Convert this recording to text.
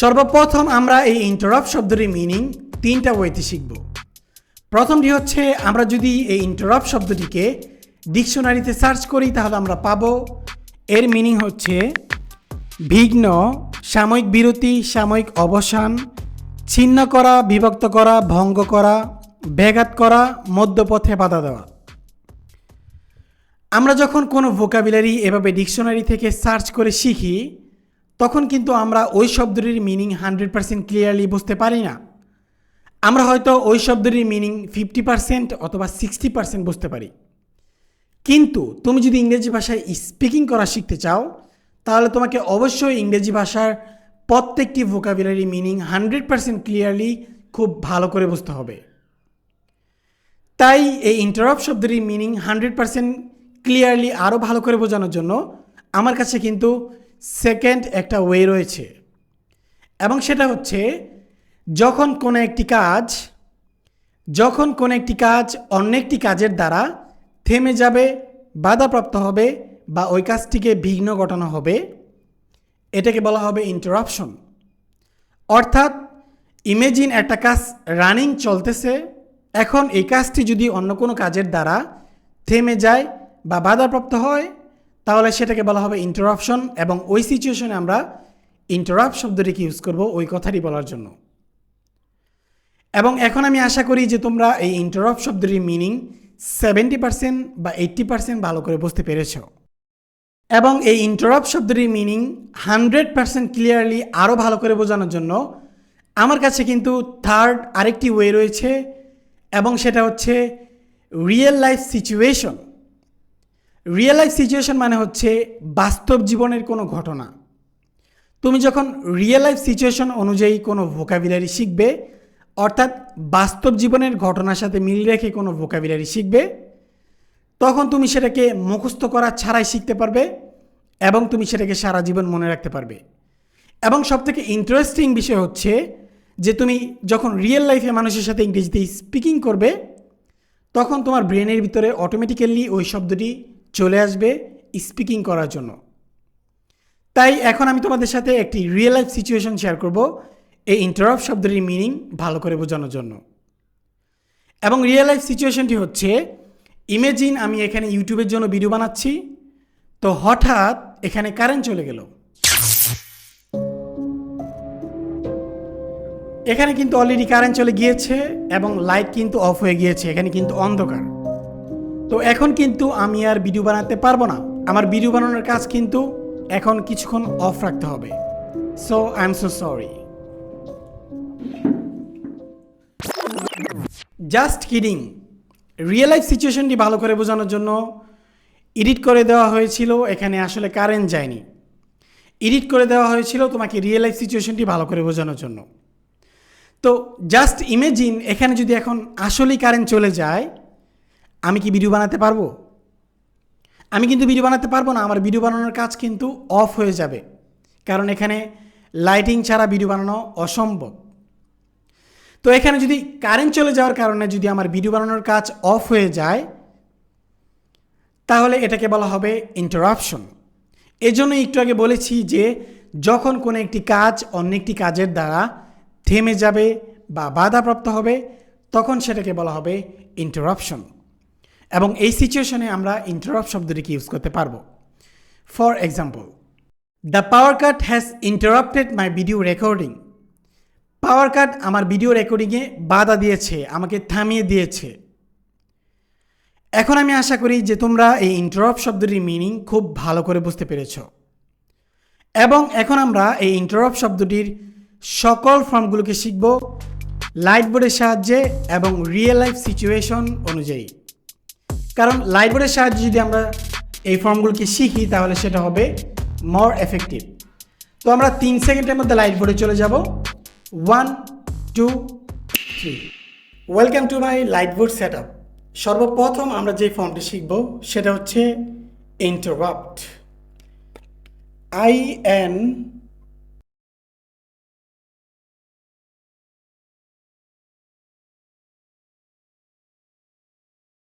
সর্বপ্রথম আমরা এই ইন্টারাপ্ট শব্দটির মিনিং তিনটা ওয়েতে শিখব। প্রথমটি হচ্ছে, আমরা যদি এই ইন্টারাপ্ট শব্দটিকে ডিকশনারিতে সার্চ করি, তাহলে আমরা পাবো, এর মিনিং হচ্ছে বিঘ্ন, সাময়িক বিরতি, সাময়িক অবসান, ছিন্ন করা, বিভক্ত করা, ভঙ্গ করা, ব্যাঘাত করা, মধ্যপথে বাধা দেওয়া। আমরা যখন কোনো ভোকাবুলারি এভাবে ডিকশনারি থেকে সার্চ করে শিখি তখন কিন্তু আমরা ওই শব্দটির মিনিং হান্ড্রেড পার্সেন্ট ক্লিয়ারলি বুঝতে পারি না। আমরা হয়তো ওই শব্দটির মিনিং ফিফটি পার্সেন্ট অথবা সিক্সটি পার্সেন্ট বুঝতে পারি। কিন্তু তুমি যদি ইংরেজি ভাষায় স্পিকিং করা শিখতে চাও, তাহলে তোমাকে অবশ্যই ইংরেজি ভাষার প্রত্যেকটি vocabulary meaning hundred percent clearly খুব ভালো করে বুঝতে হবে। তাই এই ইন্টারাপ্ট শব্দটির মিনিং হান্ড্রেড পার্সেন্ট ক্লিয়ারলি আরও ভালো করে বোঝানোর জন্য আমার কাছে কিন্তু সেকেন্ড একটা ওয়ে রয়েছে। এবং সেটা হচ্ছে, যখন কোনো একটি কাজ, যখন কোনো একটি কাজ অন্য একটি কাজের দ্বারা থেমে যাবে, বাধাপ্রাপ্ত হবে বা ওই কাজটিকে বিঘ্ন ঘটানো হবে, এটাকে বলা হবে ইন্টারাপশন অর্থাৎ ইমেজিন একটা কাজ রানিং চলতেছে, এখন এই কাজটি যদি অন্য কোনো কাজের দ্বারা থেমে যায় বা বাধাপ্রাপ্ত হয় তাহলে সেটাকে বলা হবে ইন্টারাপশন এবং ওই সিচুয়েশনে আমরা ইন্টারাপ্ট শব্দটিকে ইউজ করব ওই কথাটি বলার জন্য। এবং এখন আমি আশা করি যে তোমরা এই ইন্টারাপ্ট শব্দটির মিনিং সেভেন্টি পার্সেন্ট বা এইট্টি পার্সেন্ট ভালো করে বুঝতে পেরেছ। এবং এই ইন্টারাপ্ট শব্দটির মিনিং হান্ড্রেড পার্সেন্ট ক্লিয়ারলি আরও ভালো করে বোঝানোর জন্য আমার কাছে কিন্তু থার্ড আরেকটি ওয়ে রয়েছে এবং সেটা হচ্ছে real life situation real life situation মানে হচ্ছে বাস্তব জীবনের কোনো ঘটনা। তুমি যখন রিয়েল লাইফ সিচুয়েশন অনুযায়ী কোনো ভোকাবিলারি শিখবে, অর্থাৎ বাস্তব জীবনের ঘটনার সাথে মিল রেখে কোনো ভোকাবিলারি শিখবে, তখন তুমি সেটাকে মুখস্থ করা ছাড়াই শিখতে পারবে এবং তুমি সেটাকে সারা জীবন মনে রাখতে পারবে। এবং সবথেকে ইন্টারেস্টিং বিষয় হচ্ছে যে তুমি যখন রিয়েল লাইফে মানুষের সাথে ইংরেজিতে স্পিকিং করবে, তখন তোমার ব্রেনের ভিতরে অটোমেটিক্যালি ওই শব্দটি চলে আসবে স্পিকিং করার জন্য। তাই এখন আমি তোমাদের সাথে একটি রিয়েল লাইফ সিচুয়েশন শেয়ার করব। এই ইন্টারাপ্ট শব্দটির মিনিং ভালো করে বোঝানোর জন্য। এবং রিয়েল লাইফ সিচুয়েশনটি হচ্ছে ইমেজিন আমি এখানে ইউটিউবের জন্য ভিডিও বানাচ্ছি, তো হঠাৎ এখানে কারেন্ট চলে গেল। এখানে কিন্তু অলরেডি কারেন্ট চলে গিয়েছে এবং লাইট কিন্তু অফ হয়ে গিয়েছে, এখানে কিন্তু অন্ধকার। তো এখন কিন্তু আমি আর ভিডিও বানাতে পারব না। আমার ভিডিও বানানোর কাজ কিন্তু এখন কিছুক্ষণ অফ রাখতে হবে। So I am so sorry just kidding real life সিচুয়েশনটি ভালো করে বোঝানোর জন্য এডিট করে দেওয়া হয়েছিল, এখানে আসলে কারেন্ট যায়নি। এডিট করে দেওয়া হয়েছিল তোমাকে রিয়েল লাইফ সিচুয়েশনটি ভালো করে বোঝানোর জন্য। তো জাস্ট ইমেজিন এখানে যদি এখন আসলেই কারেন্ট চলে যায় আমি কি ভিডিও বানাতে পারব? আমি কিন্তু ভিডিও বানাতে পারব না, আমার ভিডিও বানানোর কাজ কিন্তু অফ হয়ে যাবে। কারণ এখানে লাইটিং ছাড়া ভিডিও বানানো অসম্ভব। তো এখানে যদি কারেন্ট চলে যাওয়ার কারণে যদি আমার ভিডিও বানানোর কাজ অফ হয়ে যায়, তাহলে এটাকে বলা হবে ইন্টারাপশন এজন্য একটু আগে বলেছি যে, যখন কোনো একটি কাজ অন্য একটি কাজের দ্বারা থেমে যাবে বা বাধাপ্রাপ্ত হবে, তখন সেটাকে বলা হবে ইন্টারাপশন এবং এই সিচুয়েশনে আমরা ইন্টারাপ্ট শব্দটিকে ইউজ করতে পারব? For example the power cut has interrupted my video recording power cut আমার ভিডিও রেকর্ডিংয়ে বাধা দিয়েছে, আমাকে থামিয়ে দিয়েছে। এখন আমি আশা করি যে তোমরা এই ইন্টারাপ্ট শব্দটির মিনিং খুব ভালো করে বুঝতে পেরেছ। এবং এখন আমরা এই ইন্টারাপ্ট শব্দটির সকল ফর্মগুলোকে শিখব লাইট বোর্ডের সাহায্যে এবং রিয়েল লাইফ সিচুয়েশন অনুযায়ী। কারণ লাইট বোর্ডের সাহায্যে যদি আমরা এই ফর্মগুলোকে শিখি, তাহলে সেটা হবে মোর এফেক্টিভ তো আমরা তিন সেকেন্ডের মধ্যে লাইট বোর্ডে চলে যাব। One two three welcome to my light board set up সর্বপ্রথম আমরা যে ফর্মটি শিখব, সেটা হচ্ছে ইন্টারাপ্ট আই এন